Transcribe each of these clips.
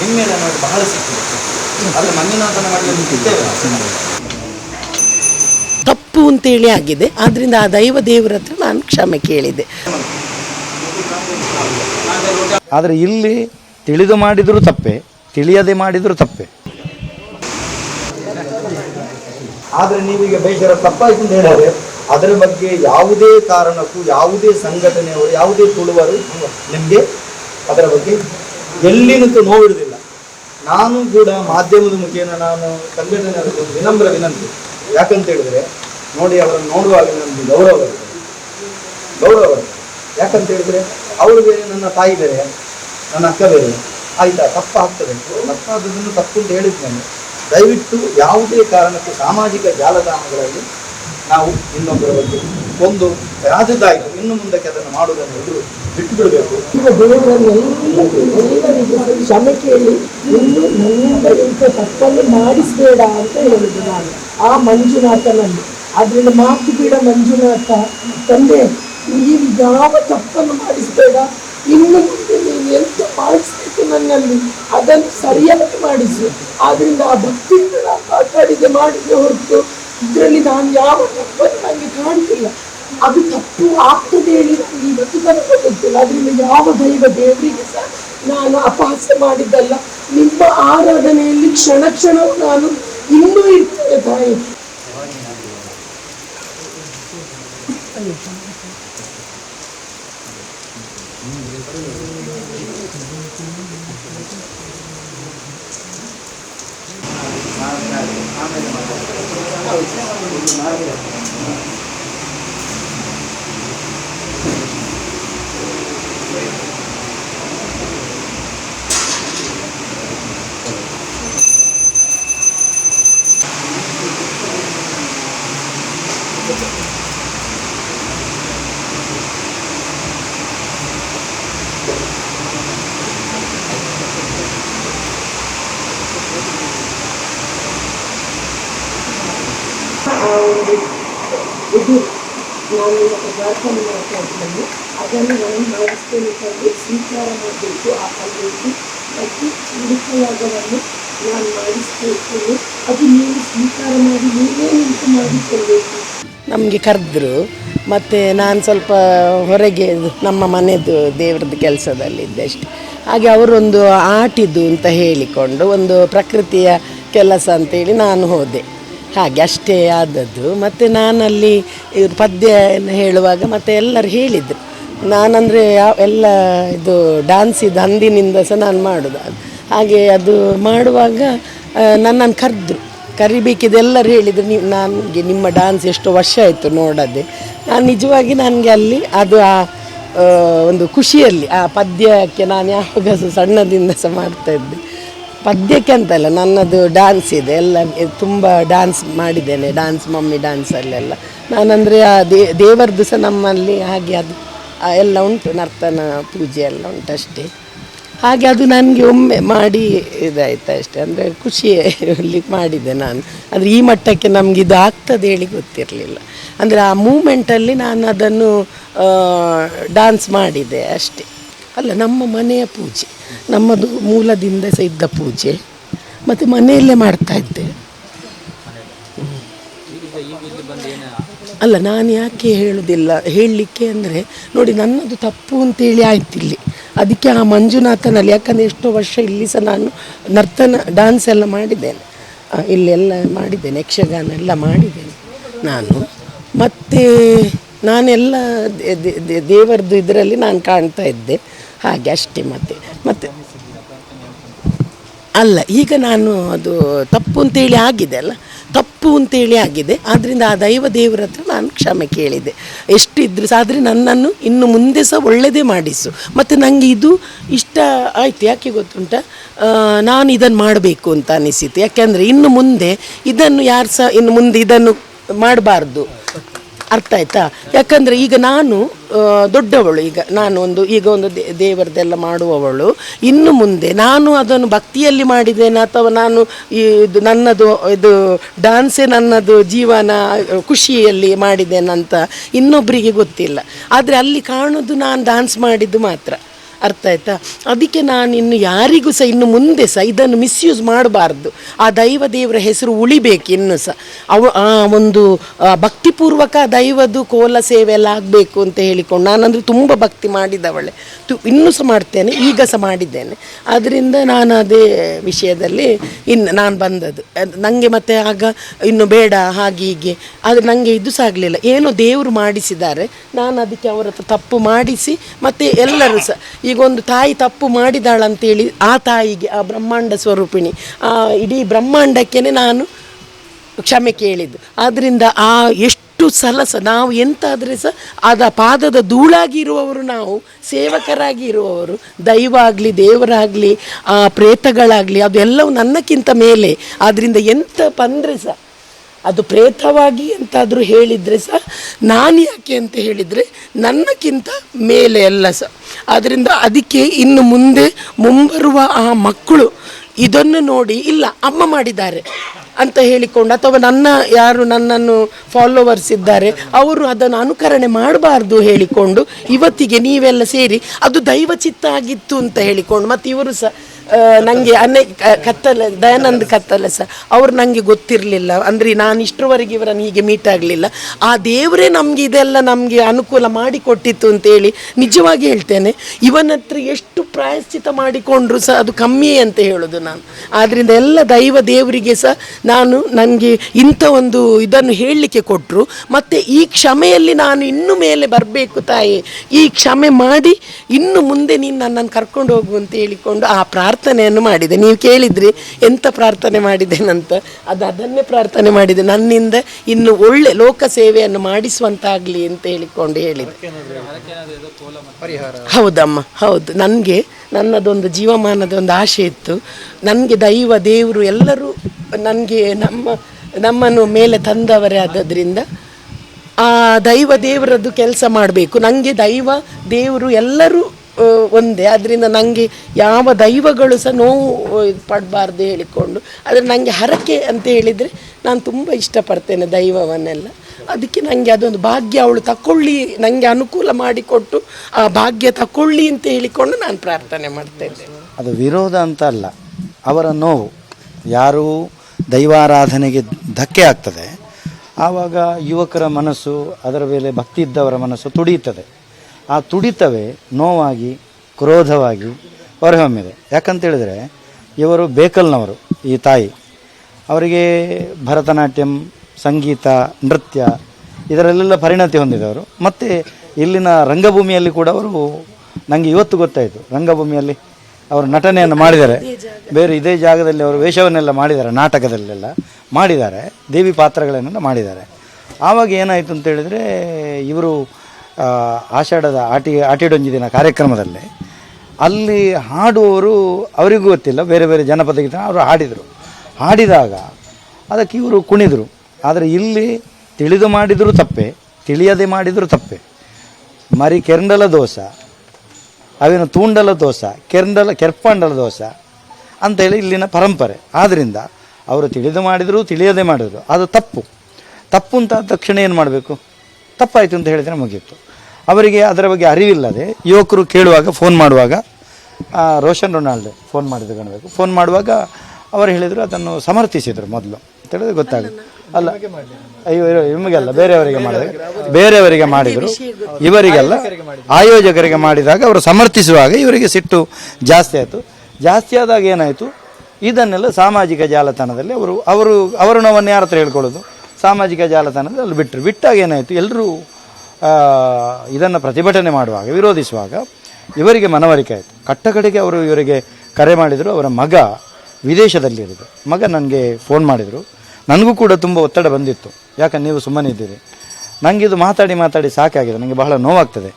ನಿಮ್ಮೆಲ್ಲ ನೋಡಿ ಬಹಳ ಸಿಕ್ಕಿದೆ ಆದರೆ ಮಂಜುನಾಥನ ಮಡಿಯಲ್ಲಿ ಇದ್ದೇವೆ ತಪ್ಪು ಅಂತೇಳಿ ಆಗಿದೆ. ಆದ್ರಿಂದ ಆ ದೈವ ದೇವರ ಹತ್ರ ನಾನು ಕ್ಷಮೆ ಕೇಳಿದೆ. ಆದರೆ ಇಲ್ಲಿ ತಿಳಿದು ಮಾಡಿದರೂ ತಪ್ಪೆ ತಿಳಿಯದೆ ಮಾಡಿದರೂ ತಪ್ಪೆ. ಆದರೆ ನೀವೀಗ ಬೇಜಾರ ತಪ್ಪಾಯ್ತು ಅಂತ ಹೇಳಿದ್ರೆ ಅದರ ಬಗ್ಗೆ ಯಾವುದೇ ಕಾರಣಕ್ಕೂ ಯಾವುದೇ ಸಂಘಟನೆಯವರು ಯಾವುದೇ ತುಳುವರು ನಿಮಗೆ ಅದರ ಬಗ್ಗೆ ಎಲ್ಲಿನಂತೂ ನೋವಿಡುವುದಿಲ್ಲ ನಾನು ಕೂಡ ಮಾಧ್ಯಮದ ಮುಖೇನ ನಾನು ಸಂಘಟನೆ ವಿನಮ್ರ ವಿನಂತಿ. ಯಾಕಂತ ಹೇಳಿದ್ರೆ ನೋಡಿ ಅವರನ್ನು ನೋಡುವಾಗ ನನಗೆ ಗೌರವ. ಇದೆ ಗೌರವ. ಯಾಕಂತ ಹೇಳಿದ್ರೆ ಅವರು ಬೇರೆ ನನ್ನ ತಾಯಿ ಬೇರೆ, ನನ್ನ ಅಕ್ಕ ಬೇರೆ. ಆಯ್ತಾ? ತಪ್ಪಾಗ್ತದೆ ತಪ್ಪಾದದನ್ನು ತಪ್ಪು ಅಂತ ಹೇಳಿದ್ದೇನೆ ದಯವಿಟ್ಟು ಯಾವುದೇ ಕಾರಣಕ್ಕೂ ಸಾಮಾಜಿಕ ಜಾಲತಾಣಗಳಲ್ಲಿ ನಾವು ಇನ್ನೊಬ್ಬರ ಬಗ್ಗೆ ಒಂದು ರಾಜದಾಯಿತು ಇನ್ನು ಮುಂದಕ್ಕೆ ಅದನ್ನು ಮಾಡುವುದನ್ನು ಎದುರು ಬಿಟ್ಟು ಬಿಡಬೇಕು ಈಗ ದೇವರನ್ನು ಎಲ್ಲರಿಗೂ ಕೇಳಿ ಇನ್ನು ತಪ್ಪನ್ನು ಮಾಡಿಸಬೇಡ ಅಂತ ಹೇಳಿದ್ದು ನಾನು. ಆ ಮಂಜುನಾಥನಲ್ಲಿ ಅದರಿಂದ ಮಾತು ಬೇಡ ಮಂಜುನಾಥ, ತಂದೆ, ನೀವು ಯಾವ ತಪ್ಪನ್ನು ಮಾಡಿಸಬೇಡ? ಇನ್ನು ಮುಂದೆ ನೀವು ಎಂತ ಮಾಡಿಸ್ಬೇಕು ನನ್ನಲ್ಲಿ? ಅದನ್ನು ಸರಿಯಾಗಿ ಮಾಡಿಸಿ. ಆದ್ರಿಂದ ಆ ಭಕ್ತಿಯಿಂದ ನಾನು ಮಾತಾಡಿದೆ ಮಾಡಿದೆ ಹೊರತು ಇದರಲ್ಲಿ ನಾನು ಯಾವ ತಪ್ಪನ್ನು ನನಗೆ ಕಾಣ್ತಿಲ್ಲ. ಅದು ತಪ್ಪು ಆಗ್ತದೆ ಹೇಳಿ ಇವತ್ತು ಗೊತ್ತಿಲ್ಲ. ಅದರಿಂದ ಯಾವ ದೈವ ದೇವರಿಗೆ ಸಹ ನಾನು ಅಪಹಾಸ್ಯ ಮಾಡಿದ್ದಲ್ಲ, ನಿಮ್ಮ ಆರಾಧನೆಯಲ್ಲಿ ಕ್ಷಣ ಕ್ಷಣವೂ ನಾನು ಇನ್ನೂ ಇರ್ತೇನೆ ತಾಯಿ. ಆ ನಾನು ಇವತ್ತು ಪ್ರಾರ್ಥನೆ ಮಾಡ್ತಾ ಇದ್ದೇನೆ ಅದನ್ನು ನಾನು ಮಾಡಿಸ್ತೇನೆ ತಂದು ಸ್ವೀಕಾರ ಮಾಡಬೇಕು ಆ ಪಲ್ಯಕ್ಕೆ ಮತ್ತು ಉಡುಪಯಾಗವನ್ನು ನಾನು ಮಾಡಿಸ್ಕೊಳ್ತೇನೆ ಅದು ನೀವು ಸ್ವೀಕಾರ ಮಾಡಿ ನೀವೇ ನಿಂತು ಮಾಡಿಕೊಳ್ಬೇಕು ನಮಗೆ ಕರೆದ್ರು, ಮತ್ತು ನಾನು ಸ್ವಲ್ಪ ಹೊರಗೆ ನಮ್ಮ ಮನೆಯದು ದೇವ್ರದ್ದು ಕೆಲಸದಲ್ಲಿದ್ದೆ ಅಷ್ಟೆ. ಹಾಗೆ ಅವರೊಂದು ಆಟಿದ್ದು ಅಂತ ಹೇಳಿಕೊಂಡು ಒಂದು ಪ್ರಕೃತಿಯ ಕೆಲಸ ಅಂತೇಳಿ ನಾನು ಹೋದೆ. ಹಾಗೆ ಅಷ್ಟೇ ಆದದ್ದು. ಮತ್ತು ನಾನಲ್ಲಿ ಪದ್ಯ ಹೇಳುವಾಗ ಮತ್ತು ಎಲ್ಲರೂ ಹೇಳಿದರು. ನಾನಂದರೆ ಯಾವ ಎಲ್ಲ ಇದು ಡ್ಯಾನ್ಸ್ ಇದು ಅಂದಿನಿಂದ ಸಹ ನಾನು ಮಾಡೋದು. ಹಾಗೆ ಅದು ಮಾಡುವಾಗ ನನ್ನನ್ನು ಕರೆದ್ರು. ಕರಿಬೇಕಿದೆ ಎಲ್ಲರೂ ಹೇಳಿದರು, ನೀವು ನನಗೆ ನಿಮ್ಮ ಡ್ಯಾನ್ಸ್ ಎಷ್ಟು ವರ್ಷ ಆಯಿತು ನೋಡದೆ. ನಾನು ನಿಜವಾಗಿ ನನಗೆ ಅಲ್ಲಿ ಅದು ಆ ಒಂದು ಖುಷಿಯಲ್ಲಿ ಆ ಪದ್ಯಕ್ಕೆ ನಾನು ಯಾವಾಗ ಸಣ್ಣದಿಂದ ಸಹ ಮಾಡ್ತಾಯಿದ್ದೆ ಪದ್ಯಕ್ಕೆ ಅಂತಲ್ಲ, ನನ್ನದು ಡ್ಯಾನ್ಸ್ ಇದೆ, ಎಲ್ಲ ತುಂಬ ಡ್ಯಾನ್ಸ್ ಮಾಡಿದ್ದೇನೆ ಡ್ಯಾನ್ಸ್ ಮಮ್ಮಿ ಡ್ಯಾನ್ಸಲ್ಲೆಲ್ಲ ನಾನಂದರೆ ಆ ದೇ, ದೇವರದ್ದು ಸಹ ನಮ್ಮಲ್ಲಿ ಹಾಗೆ ಅದು ಎಲ್ಲ ಉಂಟು, ನರ್ತನ ಪೂಜೆ ಎಲ್ಲ ಉಂಟು ಅಷ್ಟೇ. ಹಾಗೆ ಅದು ನನಗೆ ಒಮ್ಮೆ ಮಾಡಿ ಇದಾಯ್ತು ಅಷ್ಟೇ, ಅಂದರೆ ಖುಷಿಯಲ್ಲಿ ಮಾಡಿದೆ ನಾನು. ಅಂದರೆ ಈ ಮಟ್ಟಕ್ಕೆ ನಮ್ಗೆ ಇದು ಆಗ್ತದೆ ಹೇಳಿ ಗೊತ್ತಿರಲಿಲ್ಲ. ಅಂದರೆ ಆ ಮೂಮೆಂಟಲ್ಲಿ ನಾನು ಅದನ್ನು ಡ್ಯಾನ್ಸ್ ಮಾಡಿದೆ ಅಷ್ಟೇ. ಅಲ್ಲ, ನಮ್ಮ ಮನೆಯ ಪೂಜೆ, ನಮ್ಮದು ಮೂಲದಿಂದ ಸಹ ಇದ್ದ ಪೂಜೆ, ಮತ್ತು ಮನೆಯಲ್ಲೇ ಮಾಡ್ತಾ ಇದ್ದೆ. ಅಲ್ಲ, ನಾನು ಯಾಕೆ ಹೇಳುವುದಿಲ್ಲ ಹೇಳಲಿಕ್ಕೆ ಅಂದರೆ, ನೋಡಿ, ನನ್ನದು ತಪ್ಪು ಅಂತೇಳಿ ಆಯ್ತು ಇಲ್ಲಿ. ಅದಕ್ಕೆ ಆ ಮಂಜುನಾಥನಲ್ಲಿ, ಯಾಕಂದರೆ ಎಷ್ಟೋ ವರ್ಷ ಇಲ್ಲಿ ಸಹ ನಾನು ನರ್ತನ ಡ್ಯಾನ್ಸ್ ಎಲ್ಲ ಮಾಡಿದ್ದೇನೆ. ಇಲ್ಲೆಲ್ಲ ಮಾಡಿದ್ದೇನೆ, ಯಕ್ಷಗಾನ ಎಲ್ಲ ಮಾಡಿದ್ದೇನೆ ನಾನು. ಮತ್ತು ನಾನೆಲ್ಲ ದೇವರದ್ದು ಇದರಲ್ಲಿ ನಾನು ಕಾಣ್ತಾ ಇದ್ದೆ. ಹಾಗೆ ಅಷ್ಟೇ ಮತ್ತೆ. ಮತ್ತೆ ಅಲ್ಲ, ಈಗ ನಾನು ಅದು ತಪ್ಪು ಅಂತೇಳಿ ಆಗಿದೆ ಅಲ್ಲ? ತಪ್ಪು ಅಂತೇಳಿ ಆಗಿದೆ. ಆದ್ದರಿಂದ ಆ ದೈವ ದೇವರ ಹತ್ರ ನಾನು ಕ್ಷಮೆ ಕೇಳಿದೆ. ಎಷ್ಟಿದ್ರು ಸಹ, ಆದರೆ ನನ್ನನ್ನು ಇನ್ನು ಮುಂದೆ ಸಹ ಒಳ್ಳೆಯದೇ ಮಾಡಿಸು. ಮತ್ತು ನನಗೆ ಇದು ಇಷ್ಟ ಆಯಿತು. ಯಾಕೆ ಗೊತ್ತುಂಟ? ನಾನು ಇದನ್ನು ಮಾಡಬೇಕು ಅಂತ ಅನಿಸಿತು ಯಾಕೆಂದರೆ ಇನ್ನು ಮುಂದೆ ಇದನ್ನು ಯಾರು ಸಹ, ಇನ್ನು ಮುಂದೆ ಇದನ್ನು ಮಾಡಬಾರ್ದು. ಅರ್ಥ ಆಯ್ತಾ? ಯಾಕಂದರೆ ಈಗ ನಾನು ದೊಡ್ಡವಳು ಈಗ. ನಾನು ಒಂದು, ಈಗ ಒಂದು ದೇ- ದೇವರದೆಲ್ಲ ಮಾಡುವವಳು. ಇನ್ನು ಮುಂದೆ ನಾನು ಅದನ್ನು ಭಕ್ತಿಯಲ್ಲಿ ಮಾಡಿದ್ದೇನೆ ಅಥವಾ ನಾನು ಇದು ನನ್ನದು, ಇದು ಡ್ಯಾನ್ಸೇ ನನ್ನದು ಜೀವನ, ಖುಷಿಯಲ್ಲಿ ಮಾಡಿದ್ದೇನೆ ಅಂತ ಇನ್ನೊಬ್ಬರಿಗೆ ಗೊತ್ತಿಲ್ಲ. ಆದರೆ ಅಲ್ಲಿ ಕಾಣೋದು ನಾನು ಡ್ಯಾನ್ಸ್ ಮಾಡಿದ್ದು ಮಾತ್ರ. ಅರ್ಥ ಆಯ್ತಾ? ಅದಕ್ಕೆ ನಾನು ಇನ್ನು ಯಾರಿಗೂ ಸಹ ಇನ್ನು ಮುಂದೆ ಸಹ ಇದನ್ನು ಮಿಸ್ಯೂಸ್ ಮಾಡಬಾರ್ದು. ಆ ದೈವ ದೇವರ ಹೆಸರು ಉಳಿಬೇಕು ಇನ್ನು ಸಹ. ಅವ, ಆ ಒಂದು ಭಕ್ತಿಪೂರ್ವಕ ದೈವದು ಕೋಲ ಸೇವೆ ಎಲ್ಲ ಆಗಬೇಕು ಅಂತ ಹೇಳಿಕೊಂಡು ನಾನಂದರೆ ತುಂಬ ಭಕ್ತಿ ಮಾಡಿದವಳೆ. ತು, ಇನ್ನೂ ಸಹ ಮಾಡ್ತೇನೆ, ಈಗ ಸಹ ಮಾಡಿದ್ದೇನೆ. ಅದರಿಂದ ನಾನು ಅದೇ ವಿಷಯದಲ್ಲಿ ಇನ್ನು ನಾನು ಬಂದದ್ದು. ನನಗೆ ಮತ್ತೆ ಆಗ ಇನ್ನು ಬೇಡ, ಹಾಗೆ ಹೀಗೆ. ಆದರೆ ನನಗೆ ಇದು ಸಹ ಆಗಲಿಲ್ಲ. ಏನೋ ದೇವರು ಮಾಡಿಸಿದ್ದಾರೆ. ನಾನು ಅದಕ್ಕೆ ಅವರ ತಪ್ಪು ಮಾಡಿಸಿ, ಮತ್ತು ಎಲ್ಲರೂ ಸಹ ಈಗ ಒಂದು ತಾಯಿ ತಪ್ಪು ಮಾಡಿದಾಳಂತೇಳಿ ಆ ತಾಯಿಗೆ, ಆ ಬ್ರಹ್ಮಾಂಡ ಸ್ವರೂಪಿಣಿ. ಆ ಇಡೀ ಬ್ರಹ್ಮಾಂಡಕ್ಕೇ ನಾನು ಕ್ಷಮೆ ಕೇಳಿದ್ದು. ಆದ್ದರಿಂದ ಆ ಎಷ್ಟು ಸಲ ಸಹ ನಾವು ಎಂತಾದರೆ ಸಹ ಅದ ಪಾದದ ಧೂಳಾಗಿ ಇರುವವರು ನಾವು ಸೇವಕರಾಗಿ ಇರುವವರು ದೈವ ಆಗಲಿ ದೇವರಾಗಲಿ, ಆ ಪ್ರೇತಗಳಾಗಲಿ ಅದೆಲ್ಲವೂ ನನ್ನಕ್ಕಿಂತ ಮೇಲೆ. ಆದ್ದರಿಂದ ಎಂಥ ಬಂದರೆ ಸಹ ಅದು ಪ್ರೇತವಾಗಿ ಅಂತಾದರೂ ಹೇಳಿದರೆ ಸಹ ನಾನು ಯಾಕೆ ಅಂತ ಹೇಳಿದರೆ ನನ್ನಕ್ಕಿಂತ ಮೇಲೆ ಅಲ್ಲ ಸಹ ಆದ್ದರಿಂದ ಅದಕ್ಕೆ ಇನ್ನು ಮುಂದೆ ಮುಂಬರುವ ಆ ಮಕ್ಕಳು ಇದನ್ನು ನೋಡಿ ಇಲ್ಲ, ಅಮ್ಮ ಮಾಡಿದ್ದಾರೆ ಅಂತ ಹೇಳಿಕೊಂಡು ಅಥವಾ ನನ್ನ ಯಾರು ನನ್ನನ್ನು ಫಾಲೋವರ್ಸ್ ಇದ್ದಾರೆ, ಅವರು ಅದನ್ನು ಅನುಕರಣೆ ಮಾಡಬಾರ್ದು ಹೇಳಿಕೊಂಡು ಇವತ್ತಿಗೆ ನೀವೆಲ್ಲ ಸೇರಿ ಅದು ದೈವ ಚಿತ್ತ ಆಗಿತ್ತು ಅಂತ ಹೇಳಿಕೊಂಡು ಮತ್ತು ಇವರು ಸಹ ನನಗೆ ಅನೇಕ ಕತ್ತಲೆ, ದಯಾನಂದ್ ಕತ್ತಲೆ ಸರ್. ಅವ್ರು ನನಗೆ ಗೊತ್ತಿರಲಿಲ್ಲ. ಅಂದರೆ ನಾನು ಇಷ್ಟರವರೆಗೆ ಇವರನ್ನು ಹೀಗೆ ಮೀಟ್ ಆಗಲಿಲ್ಲ. ಆ ದೇವರೇ ನಮಗೆ ಇದೆಲ್ಲ ನಮಗೆ ಅನುಕೂಲ ಮಾಡಿಕೊಟ್ಟಿತ್ತು ಅಂತೇಳಿ ನಿಜವಾಗಿ ಹೇಳ್ತೇನೆ. ಇವನ ಹತ್ರ ಎಷ್ಟು ಪ್ರಾಯಶ್ಚಿತ ಮಾಡಿಕೊಂಡ್ರು ಸಹ ಅದು ಕಮ್ಮಿ ಅಂತ ಹೇಳೋದು ನಾನು. ಆದ್ದರಿಂದ ಎಲ್ಲ ದೈವ ದೇವರಿಗೆ ಸಹ ನಾನು ನನಗೆ ಇಂಥ ಒಂದು ಇದನ್ನು ಹೇಳಲಿಕ್ಕೆ ಕೊಟ್ಟರು ಮತ್ತು ಈ ಕ್ಷಮೆಯಲ್ಲಿ ನಾನು ಇನ್ನು ಮೇಲೆ ಬರಬೇಕು ತಾಯಿ. ಈ ಕ್ಷಮೆ ಮಾಡಿ ಇನ್ನು ಮುಂದೆ ನೀನು ನನ್ನನ್ನು ಕರ್ಕೊಂಡು ಹೋಗು ಅಂತ ಹೇಳಿಕೊಂಡು ಆ ಪ್ರಾರ್ಥನೆಯನ್ನು ಮಾಡಿದೆ. ನೀವು ಕೇಳಿದ್ರಿ ಎಂಥ ಪ್ರಾರ್ಥನೆ ಮಾಡಿದ್ದೇನಂತ ಅದು ಅದನ್ನೇ ಪ್ರಾರ್ಥನೆ ಮಾಡಿದೆ. ನನ್ನಿಂದ ಇನ್ನು ಒಳ್ಳೆ ಲೋಕ ಸೇವೆಯನ್ನು ಮಾಡಿಸುವಂತಾಗಲಿ ಅಂತ ಹೇಳಿಕೊಂಡು ಹೇಳಿದೆ. ಹೌದಮ್ಮ, ಹೌದು. ನನಗೆ ನನ್ನದೊಂದು ಜೀವಮಾನದ ಒಂದು ಆಸೆ ಇತ್ತು. ನನಗೆ ದೈವ, ದೇವರು ಎಲ್ಲರೂ ನನಗೆ ನಮ್ಮ, ನಮ್ಮನ್ನು ಮೇಲೆ ತಂದವರೇ ಆದದ್ರಿಂದ ಆ ದೈವ, ದೇವರದ್ದು ಕೆಲಸ ಮಾಡಬೇಕು. ನನಗೆ ದೈವ, ದೇವರು ಎಲ್ಲರೂ ಒಂದೇ. ಅದರಿಂದ ನನಗೆ ಯಾವ ದೈವಗಳು ಸಹ ನೋವು ಪಡಬಾರ್ದು ಹೇಳಿಕೊಂಡು. ಆದರೆ ನನಗೆ ಹರಕೆ ಅಂತ ಹೇಳಿದರೆ ನಾನು ತುಂಬ ಇಷ್ಟಪಡ್ತೇನೆ ದೈವವನ್ನೆಲ್ಲ. ಅದಕ್ಕೆ ನನಗೆ ಅದೊಂದು ಭಾಗ್ಯ ಅವಳು ತಕೊಳ್ಳಿ ನನಗೆ ಅನುಕೂಲ ಮಾಡಿಕೊಟ್ಟು ಆ ಭಾಗ್ಯ ತಕೊಳ್ಳಿ ಅಂತ ಹೇಳಿಕೊಂಡು ನಾನು ಪ್ರಾರ್ಥನೆ ಮಾಡ್ತೇನೆ. ಅದು ವಿರೋಧ ಅಂತ ಅಲ್ಲ, ಅವರ ನೋವು. ಯಾರು ದೈವಾರಾಧನೆಗೆ ಧಕ್ಕೆ ಆಗ್ತದೆ, ಆವಾಗ ಯುವಕರ ಮನಸ್ಸು ಅದರ ಮೇಲೆ ಭಕ್ತಿ ಇದ್ದವರ ಮನಸ್ಸು ತುಡಿಯುತ್ತದೆ. ಆ ತುಡಿತವೇ ನೋವಾಗಿ, ಕ್ರೋಧವಾಗಿ ಹೊರಹೊಮ್ಮಿದೆ. ಯಾಕಂತೇಳಿದರೆ, ಇವರು ಬೇಕಲ್ನವರು, ಈ ತಾಯಿ. ಅವರಿಗೆ ಭರತನಾಟ್ಯಂ, ಸಂಗೀತ, ನೃತ್ಯ, ಇದರಲ್ಲೆಲ್ಲ ಪರಿಣತಿ ಹೊಂದಿದವರು. ಮತ್ತು ಇಲ್ಲಿನ ರಂಗಭೂಮಿಯಲ್ಲಿ ಕೂಡ ಅವರು ನನಗೆ ಇವತ್ತು ಗೊತ್ತಾಯಿತು, ರಂಗಭೂಮಿಯಲ್ಲಿ ಅವರು ನಟನೆಯನ್ನು ಮಾಡಿದ್ದಾರೆ. ಬೇರೆ ಇದೇ ಜಾಗದಲ್ಲಿ ಅವರು ವೇಷವನ್ನೆಲ್ಲ ಮಾಡಿದ್ದಾರೆ, ನಾಟಕದಲ್ಲೆಲ್ಲ ಮಾಡಿದ್ದಾರೆ, ದೇವಿ ಪಾತ್ರಗಳನ್ನೆಲ್ಲ ಮಾಡಿದ್ದಾರೆ. ಆವಾಗ ಏನಾಯಿತು ಅಂತೇಳಿದರೆ, ಇವರು ಆಷಾಢದ ಆಟಿ, ಆಟಿಡೊಂಜಿ ದಿನ ಕಾರ್ಯಕ್ರಮದಲ್ಲಿ ಅಲ್ಲಿ ಹಾಡುವವರು ಅವರಿಗೂ ಗೊತ್ತಿಲ್ಲ, ಬೇರೆ ಬೇರೆ ಜನಪದ ಗೀತ ಅವರು ಹಾಡಿದರು. ಹಾಡಿದಾಗ ಅದಕ್ಕೆ ಇವರು ಕುಣಿದರು. ಆದರೆ ಇಲ್ಲಿ ತಿಳಿದು ಮಾಡಿದರೂ ತಪ್ಪೆ, ತಿಳಿಯದೆ ಮಾಡಿದರೂ ತಪ್ಪೆ. ಮರಿ ಕೆರಂಡಲ ದೋಷ ಅವಿನ ತೂಂಡಲ ದೋಷ ಕೆರಂಡಲ, ಕೆರ್ಪಂಡಲ ದೋಷ ಅಂತೇಳಿ ಇಲ್ಲಿನ ಪರಂಪರೆ. ಆದ್ದರಿಂದ ಅವರು ತಿಳಿದು ಮಾಡಿದರೂ, ತಿಳಿಯದೆ ಮಾಡಿದರು. ಅದು ತಪ್ಪು. ತಪ್ಪು ಅಂತ ತಕ್ಷಣ ಏನು ಮಾಡಬೇಕು? ತಪ್ಪಾಯಿತು ಅಂತ ಹೇಳಿದರೆ ಮುಗಿಯಿತು ಅವರಿಗೆ ಅದರ ಬಗ್ಗೆ ಅರಿವಿಲ್ಲದೆ ಯುವಕರು ಕೇಳುವಾಗ ಫೋನ್ ಮಾಡುವಾಗ ರೋಷನ್ ರೊನಾಲ್ಡ್ ಫೋನ್ ಮಾಡಿದ್ದು ಕಾಣಬೇಕು. ಫೋನ್ ಮಾಡುವಾಗ ಅವರು ಹೇಳಿದರು ಅದನ್ನು ಸಮರ್ಥಿಸಿದರು ಮೊದಲು. ಅಂತ ಹೇಳಿದ್ರೆ ಗೊತ್ತಾಗುತ್ತೆ ಅಲ್ಲ, ಅಯ್ಯೋ ನಿಮಗೆಲ್ಲ ಬೇರೆಯವರಿಗೆ ಮಾಡಿದಾಗ, ಬೇರೆಯವರಿಗೆ ಮಾಡಿದರು. ಇವರಿಗೆಲ್ಲ ಆಯೋಜಕರಿಗೆ ಮಾಡಿದಾಗ ಅವರು ಸಮರ್ಥಿಸುವಾಗ ಇವರಿಗೆ ಸಿಟ್ಟು ಜಾಸ್ತಿ ಆಯಿತು. ಜಾಸ್ತಿ ಆದಾಗ ಏನಾಯಿತು? ಇದನ್ನೆಲ್ಲ ಸಾಮಾಜಿಕ ಜಾಲತಾಣದಲ್ಲಿ ಅವರು ಅವರು ಅವರ ನೋವನ್ನು ಯಾರ ಹತ್ರ ಹೇಳ್ಕೊಳ್ಳೋದು? ಸಾಮಾಜಿಕ ಜಾಲತಾಣದಲ್ಲಿ ಅಲ್ಲಿ ಬಿಟ್ಟರು. ಬಿಟ್ಟಾಗ ಏನಾಯಿತು? ಎಲ್ಲರೂ ಇದನ್ನು ಪ್ರತಿಭಟನೆ ಮಾಡುವಾಗ, ವಿರೋಧಿಸುವಾಗ ಇವರಿಗೆ ಮನವರಿಕೆ ಆಯಿತು. ಕಟ್ಟ ಕಡೆಗೆ ಅವರು ಇವರಿಗೆ ಕರೆ ಮಾಡಿದರು. ಅವರ ಮಗ ವಿದೇಶದಲ್ಲಿರೋದು. ಮಗ ನನಗೆ ಫೋನ್ ಮಾಡಿದರು. ನನಗೂ ಕೂಡ ತುಂಬ ಒತ್ತಡ ಬಂದಿತ್ತು. ಯಾಕಂದ್ರೆ ನೀವು ಸುಮ್ಮನೆ ಇದ್ದೀರಿ ನನಗೆ ಇದು ಮಾತಾಡಿ ಮಾತಾಡಿ ಸಾಕಾಗಿದೆ. ನನಗೆ ಬಹಳ ನೋವಾಗ್ತದೆ.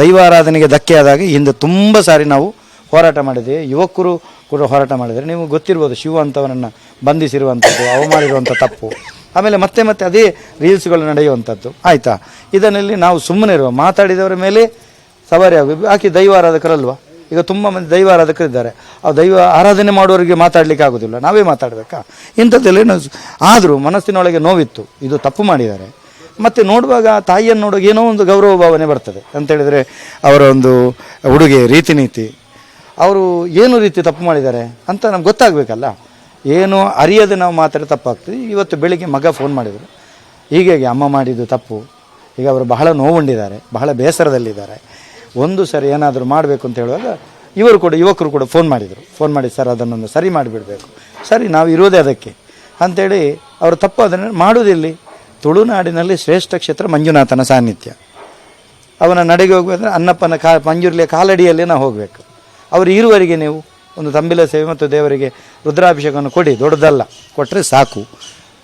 ದೈವಾರಾಧನೆಗೆ ಧಕ್ಕೆ ಆದಾಗ ಹಿಂದೆ ತುಂಬ ಸಾರಿ ನಾವು ಹೋರಾಟ ಮಾಡಿದ್ದೇವೆ ಯುವಕರು ಕೂಡ ಹೋರಾಟ ಮಾಡಿದರೆ ನೀವು ಗೊತ್ತಿರ್ಬೋದು ಶಿವ ಅಂತವರನ್ನು ಬಂಧಿಸಿರುವಂಥದ್ದು ಅವು ಮಾಡಿರುವಂಥ ತಪ್ಪು. ಆಮೇಲೆ ಮತ್ತೆ ಮತ್ತೆ ಅದೇ ರೀಲ್ಸ್ಗಳು ನಡೆಯುವಂಥದ್ದು. ಆಯಿತಾ? ಇದನ್ನಲ್ಲಿ ನಾವು ಸುಮ್ಮನೆ ಇರುವ ಮಾತಾಡಿದವರ ಮೇಲೆ ಸವಾರಿ ಆಗಬೇಕು ಆಕೆ ದೈವ ಆರಾಧಕರಲ್ವಾ? ಈಗ ತುಂಬ ಮಂದಿ ದೈವ ಆರಾಧಕರಿದ್ದಾರೆ ಆ ದೈವ ಆರಾಧನೆ ಮಾಡುವವರಿಗೆ ಮಾತಾಡಲಿಕ್ಕೆ ಆಗೋದಿಲ್ಲ. ನಾವೇ ಮಾತಾಡಬೇಕಾ? ಇಂಥದ್ದೆಲ್ಲ ಆದರೂ ಮನಸ್ಸಿನೊಳಗೆ ನೋವಿತ್ತು. ಇದು ತಪ್ಪು ಮಾಡಿದ್ದಾರೆ. ಮತ್ತು ನೋಡುವಾಗ ತಾಯಿಯನ್ನು ನೋಡುವಾಗ ಏನೋ ಒಂದು ಗೌರವ ಭಾವನೆ ಬರ್ತದೆ. ಅಂತೇಳಿದರೆ ಅವರ ಒಂದು ಉಡುಗೆ ರೀತಿ ನೀತಿ ಅವರು ಏನು ರೀತಿ ತಪ್ಪು ಮಾಡಿದ್ದಾರೆ ಅಂತ ನಮ್ಗೆ ಗೊತ್ತಾಗಬೇಕಲ್ಲ. ಏನು ಅರಿಯೋದು ನಾವು ಮಾತ್ರ ತಪ್ಪಾಗ್ತದೆ. ಇವತ್ತು ಬೆಳಿಗ್ಗೆ ಮಗ ಫೋನ್ ಮಾಡಿದರು. ಹೀಗೆ ಅಮ್ಮ ಮಾಡಿದ್ದು ತಪ್ಪು. ಈಗ ಅವರು ಬಹಳ ನೋವುಂಡಿದ್ದಾರೆ, ಬಹಳ ಬೇಸರದಲ್ಲಿದ್ದಾರೆ. ಒಂದು ಸರಿ ಏನಾದರೂ ಮಾಡಬೇಕು ಅಂತ ಹೇಳುವಾಗ ಇವರು ಕೂಡ, ಯುವಕರು ಕೂಡ ಫೋನ್ ಮಾಡಿದರು. ಫೋನ್ ಮಾಡಿ, ಸರ್, ಅದನ್ನೊಂದು ಸರಿ ಮಾಡಿಬಿಡಬೇಕು. ಸರಿ, ನಾವು ಇರೋದೇ ಅದಕ್ಕೆ. ಅಂಥೇಳಿ ಅವರು ತಪ್ಪು ಅದನ್ನು ಮಾಡೋದಿಲ್ಲ ತುಳುನಾಡಿನಲ್ಲಿ ಶ್ರೇಷ್ಠ ಕ್ಷೇತ್ರ ಮಂಜುನಾಥನ ಸಾನ್ನಿಧ್ಯ. ಅವನ ನಡೆಗೆ ಹೋಗ್ಬೇಕಂದ್ರೆ ಅನ್ನಪ್ಪನ ಕಾ, ಮಂಜುರ್ಲಿಯ ಕಾಲಡಿಯಲ್ಲಿ ನಾವು ಹೋಗಬೇಕು. ಅವರು ಇರುವವರೆಗೆ ನೀವು ಒಂದು ತಂಬಿಲ ಸೇವೆ ಮತ್ತು ದೇವರಿಗೆ ರುದ್ರಾಭಿಷೇಕವನ್ನು ಕೊಡಿ. ದೊಡ್ಡದಲ್ಲ. ಕೊಟ್ಟರೆ ಸಾಕು.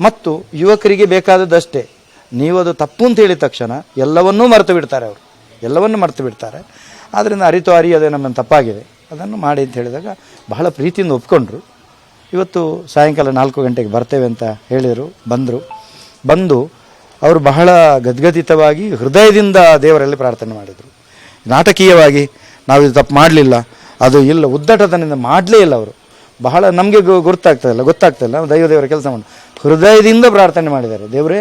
ಮತ್ತು ಯುವಕರಿಗೆ ಬೇಕಾದದ್ದಷ್ಟೇ. ನೀವು ಅದು ತಪ್ಪು ಅಂತ ಹೇಳಿದ ತಕ್ಷಣ ಎಲ್ಲವನ್ನೂ ಮರೆತು ಬಿಡ್ತಾರೆ ಅವರು. ಎಲ್ಲವನ್ನೂ ಮರೆತು ಬಿಡ್ತಾರೆ. ಆದ್ದರಿಂದ ಅರಿತು ಅರಿಯೋದೇ ನಮ್ಮನ್ನು ತಪ್ಪಾಗಿದೆ. ಅದನ್ನು ಮಾಡಿ ಅಂತ ಹೇಳಿದಾಗ ಬಹಳ ಪ್ರೀತಿಯಿಂದ ಒಪ್ಕೊಂಡ್ರು. ಇವತ್ತು ಸಾಯಂಕಾಲ ನಾಲ್ಕು ಗಂಟೆಗೆ ಬರ್ತೇವೆ ಅಂತ ಹೇಳಿದರು, ಬಂದರು. ಬಂದು ಅವರು ಬಹಳ ಗದ್ಗದಿತವಾಗಿ ಹೃದಯದಿಂದ ದೇವರಲ್ಲಿ ಪ್ರಾರ್ಥನೆ ಮಾಡಿದರು. ನಾಟಕೀಯವಾಗಿ, ನಾವು ಇದು ತಪ್ಪು ಮಾಡಲಿಲ್ಲ. ಅದು ಇಲ್ಲ, ಉದ್ದಟತನದಿಂದ ಮಾಡಲೇ ಇಲ್ಲ ಅವರು. ಬಹಳ ನಮಗೆ ಗೊತ್ತಾಗ್ತದಲ್ಲ ಗೊತ್ತಾಗ್ತಾಯಿಲ್ಲ ನಾವು ದೈವ ದೇವರ ಕೆಲಸ ಮಾಡಿ ಹೃದಯದಿಂದ ಪ್ರಾರ್ಥನೆ ಮಾಡಿದ್ದಾರೆ. ದೇವರೇ,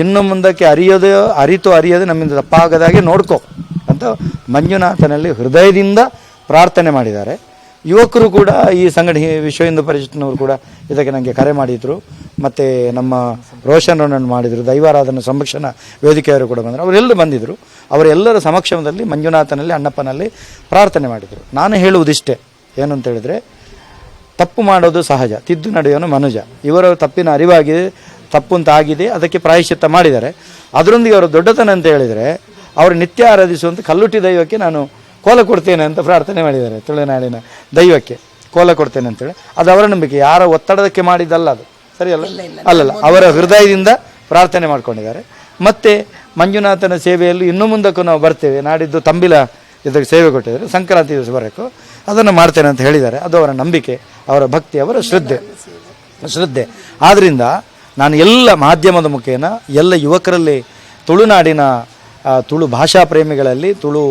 ಇನ್ನು ಮುಂದಕ್ಕೆ ಅರಿಯೋದು, ಅರಿತು ಅರಿಯೋದು ನಮ್ಮಿಂದ ತಪ್ಪಾಗದಾಗೆ ನೋಡ್ಕೋ ಅಂತ ಮಂಜುನಾಥನಲ್ಲಿ ಹೃದಯದಿಂದ ಪ್ರಾರ್ಥನೆ ಮಾಡಿದ್ದಾರೆ. ಯುವಕರು ಕೂಡ ಈ ಸಂಘಟನೆ ವಿಶ್ವ ಹಿಂದೂ ಪರಿಷತ್ನವರು ಕೂಡ ಇದಕ್ಕೆ ನನಗೆ ಕರೆ ಮಾಡಿದರು. ಮತ್ತು ನಮ್ಮ ರೋಷನ್ ರೋಣನ್ ಮಾಡಿದರು, ದೈವಾರಾಧನ ಸಂರಕ್ಷಣಾ ವೇದಿಕೆಯವರು ಕೂಡ ಬಂದರು. ಅವರೆಲ್ಲರೂ ಬಂದಿದ್ದರು ಅವರೆಲ್ಲರ ಸಮಕ್ಷಮದಲ್ಲಿ ಮಂಜುನಾಥನಲ್ಲಿ, ಅಣ್ಣಪ್ಪನಲ್ಲಿ ಪ್ರಾರ್ಥನೆ ಮಾಡಿದರು. ನಾನು ಹೇಳುವುದಿಷ್ಟೇ. ಏನು ಅಂತ ಹೇಳಿದರೆ, ತಪ್ಪು ಮಾಡೋದು ಸಹಜ. ತಿದ್ದು ನಡೆಯೋನು ಮನುಜ. ಇವರ ತಪ್ಪಿನ ಅರಿವಾಗಿದೆ, ತಪ್ಪು ಅಂತ ಆಗಿದೆ, ಅದಕ್ಕೆ ಪ್ರಾಯಶ್ಚಿತ್ತ ಮಾಡಿದ್ದಾರೆ. ಅದರೊಂದಿಗೆ ಅವರು ದೊಡ್ಡತನ ಅಂತ ಹೇಳಿದರೆ, ಅವರು ನಿತ್ಯ ಆರಾಧಿಸುವಂಥ ಕಲ್ಲುಟ್ಟಿ ದೈವಕ್ಕೆ ನಾನು ಕೋಲ ಕೊಡ್ತೇನೆ ಅಂತ ಪ್ರಾರ್ಥನೆ ಮಾಡಿದ್ದಾರೆ ತುಳುನಾಡಿನ ದೈವಕ್ಕೆ. ಕೋಲ ಕೊಡ್ತೇನೆ ಅಂತೇಳಿ ಅದು ಅವರ ನಂಬಿಕೆ. ಯಾರ ಒತ್ತಡದಕ್ಕೆ ಮಾಡಿದ್ದಲ್ಲ ಅದು. ಸರಿಯಲ್ಲ ಅಲ್ಲಲ್ಲ ಅವರ ಹೃದಯದಿಂದ ಪ್ರಾರ್ಥನೆ ಮಾಡ್ಕೊಂಡಿದ್ದಾರೆ. ಮತ್ತು ಮಂಜುನಾಥನ ಸೇವೆಯಲ್ಲಿ ಇನ್ನು ಮುಂದಕ್ಕೂ ನಾವು ಬರ್ತೇವೆ. ನಾಡಿದ್ದು ತಂಬಿಲ ಇದಕ್ಕೆ ಸೇವೆ ಕೊಟ್ಟಿದ್ದಾರೆ. ಸಂಕ್ರಾಂತಿ ದಿವಸ ಬರಬೇಕು. ಅದನ್ನು ಮಾಡ್ತೇನೆ ಅಂತ ಹೇಳಿದ್ದಾರೆ. ಅದು ಅವರ ನಂಬಿಕೆ ಅವರ ಭಕ್ತಿ ಅವರ ಶ್ರದ್ಧೆ. ಶ್ರದ್ಧೆ. ಆದ್ದರಿಂದ ನಾನು ಎಲ್ಲ ಮಾಧ್ಯಮದ ಮುಖೇನ ಎಲ್ಲ ಯುವಕರಲ್ಲಿ ತುಳುನಾಡಿನ ತುಳು ಭಾಷಾ ಪ್ರೇಮಿಗಳಲ್ಲಿ ತುಳು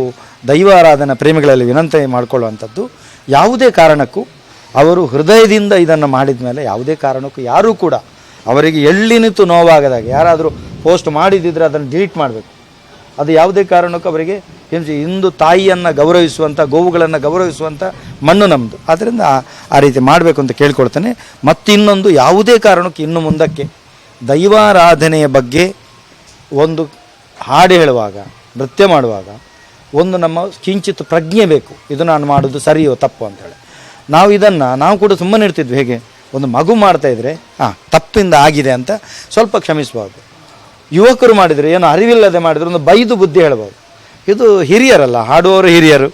ದೈವಾರಾಧನಾ ಪ್ರೇಮಿಗಳಲ್ಲಿ ವಿನಂತಿ ಮಾಡಿಕೊಳ್ಳುವಂಥದ್ದು ಯಾವುದೇ ಕಾರಣಕ್ಕೂ ಅವರು ಹೃದಯದಿಂದ ಇದನ್ನು ಮಾಡಿದ ಮೇಲೆ ಯಾವುದೇ ಕಾರಣಕ್ಕೂ ಯಾರೂ ಕೂಡ ಅವರಿಗೆ ಎಳ್ಳಿನಿತು ನೋವಾಗದಾಗ ಯಾರಾದರೂ ಪೋಸ್ಟ್ ಮಾಡಿದ್ದಿದ್ರೆ ಅದನ್ನು ಡಿಲೀಟ್ ಮಾಡಬೇಕು. ಅದು ಯಾವುದೇ ಕಾರಣಕ್ಕೂ ಅವರಿಗೆ ಹಿಂಸೆ ಇಂದು ತಾಯಿಯನ್ನು ಗೌರವಿಸುವಂಥ, ಗೋವುಗಳನ್ನು ಗೌರವಿಸುವಂಥ ಮಣ್ಣು ನಮ್ಮದು ಆದ್ದರಿಂದ ಆ- ರೀತಿ ಮಾಡಬೇಕು ಅಂತ ಕೇಳ್ಕೊಳ್ತೇನೆ. ಮತ್ತಿನ್ನೊಂದು ಯಾವುದೇ ಕಾರಣಕ್ಕೂ ಇನ್ನು ಮುಂದಕ್ಕೆ ದೈವಾರಾಧನೆಯ ಬಗ್ಗೆ ಒಂದು ಹಾಡು ಹೇಳುವಾಗ, ನೃತ್ಯ ಮಾಡುವಾಗ ಒಂದು ನಮ್ಮ ಕಿಂಚಿತ್ ಪ್ರಜ್ಞೆ ಬೇಕು. ಇದು ನಾನು ಮಾಡೋದು ಸರಿಯೋ ತಪ್ಪು ಅಂತೇಳಿ ನಾವು ಇದನ್ನು, ನಾವು ಕೂಡ ಸುಮ್ಮನೆ ಇರ್ತಿದ್ವಿ, ಹೇಗೆ? ಒಂದು ಮಗು ಮಾಡ್ತಾ ಇದ್ರೆ ಹಾಂ ತಪ್ಪಿಂದ ಆಗಿದೆ ಅಂತ ಸ್ವಲ್ಪ ಕ್ಷಮಿಸಬಾರ್ದು. ಯುವಕರು ಮಾಡಿದರೆ, ಏನೋ ಅರಿವಿಲ್ಲದೆ ಮಾಡಿದರೆ ಒಂದು ಬೈದು ಬುದ್ಧಿ ಹೇಳ್ಬೋದು ಇದು ಹಿರಿಯರಲ್ಲ, ಹಾಡುವವರು ಹಿರಿಯರು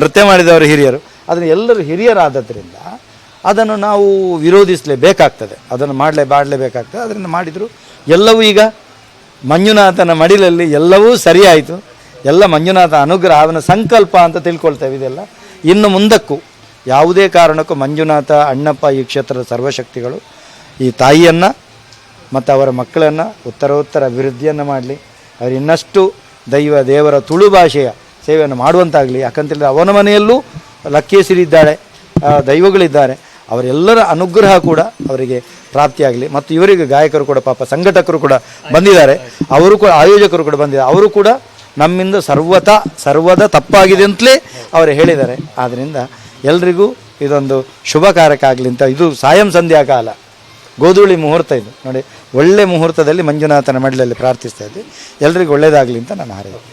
ನೃತ್ಯ ಮಾಡಿದವರು ಹಿರಿಯರು. ಅದನ್ನು ಎಲ್ಲರೂ ಹಿರಿಯರಾದದ್ರಿಂದ ಅದನ್ನು ನಾವು ವಿರೋಧಿಸಲೇಬೇಕಾಗ್ತದೆ. ಅದನ್ನು ಮಾಡಲೇ ಬಾಡಲೇಬೇಕಾಗ್ತದೆ ಅದರಿಂದ ಮಾಡಿದರು ಎಲ್ಲವೂ ಈಗ ಮಂಜುನಾಥನ ಮಡಿಲಲ್ಲಿ ಎಲ್ಲವೂ ಸರಿಯಾಯಿತು. ಎಲ್ಲ ಮಂಜುನಾಥ ಅನುಗ್ರಹ, ಅವನ ಸಂಕಲ್ಪ ಅಂತ ತಿಳ್ಕೊಳ್ತೇವೆ ಇದೆಲ್ಲ. ಇನ್ನು ಮುಂದಕ್ಕೂ ಯಾವುದೇ ಕಾರಣಕ್ಕೂ ಮಂಜುನಾಥ, ಅಣ್ಣಪ್ಪ ಈ ಕ್ಷೇತ್ರದ ಸರ್ವಶಕ್ತಿಗಳು, ಈ ತಾಯಿಯನ್ನು ಮತ್ತು ಅವರ ಮಕ್ಕಳನ್ನು ಉತ್ತರೋತ್ತರ ಅಭಿವೃದ್ಧಿಯನ್ನು ಮಾಡಲಿ. ಅವರು ಇನ್ನಷ್ಟು ದೈವ, ದೇವರ ತುಳು ಭಾಷೆಯ ಸೇವೆಯನ್ನು ಮಾಡುವಂತಾಗಲಿ. ಯಾಕಂತೇಳಿದ್ರೆ ಅವನ ಮನೆಯಲ್ಲೂ ಲಕ್ಕೇಸಿರಿದ್ದಾಳೆ ಇದ್ದಾಳೆ ದೈವಗಳಿದ್ದಾರೆ. ಅವರೆಲ್ಲರ ಅನುಗ್ರಹ ಕೂಡ ಅವರಿಗೆ ಪ್ರಾಪ್ತಿಯಾಗಲಿ ಮತ್ತು ಇವರಿಗೆ ಗಾಯಕರು ಕೂಡ, ಪಾಪ ಸಂಘಟಕರು ಕೂಡ ಬಂದಿದ್ದಾರೆ. ಅವರು ಕೂಡ, ಆಯೋಜಕರು ಕೂಡ ಬಂದಿದ್ದಾರೆ. ಅವರು ಕೂಡ ನಮ್ಮಿಂದ ಸರ್ವತ, ಸರ್ವದ ತಪ್ಪಾಗಿದೆ ಅಂತಲೇ ಅವರು ಹೇಳಿದ್ದಾರೆ. ಆದ್ದರಿಂದ ಎಲ್ರಿಗೂ ಇದೊಂದು ಶುಭ ಆಗಲಿ ಅಂತ. ಇದು ಸಾಯಂ ಸಂಧ್ಯಾ ಕಾಲ. ಗೋಧೂಳಿ ಮುಹೂರ್ತ ಇದು. ನೋಡಿ, ಒಳ್ಳೆ ಮುಹೂರ್ತದಲ್ಲಿ ಮಂಜುನಾಥನ ಮಡಲಲ್ಲಿ ಪ್ರಾರ್ಥಿಸ್ತಾ ಇದ್ದೆ. ಎಲ್ರಿಗೂ ಒಳ್ಳೆಯದಾಗಲಿ ಅಂತ ನಾನು ಹಾರೈದೆ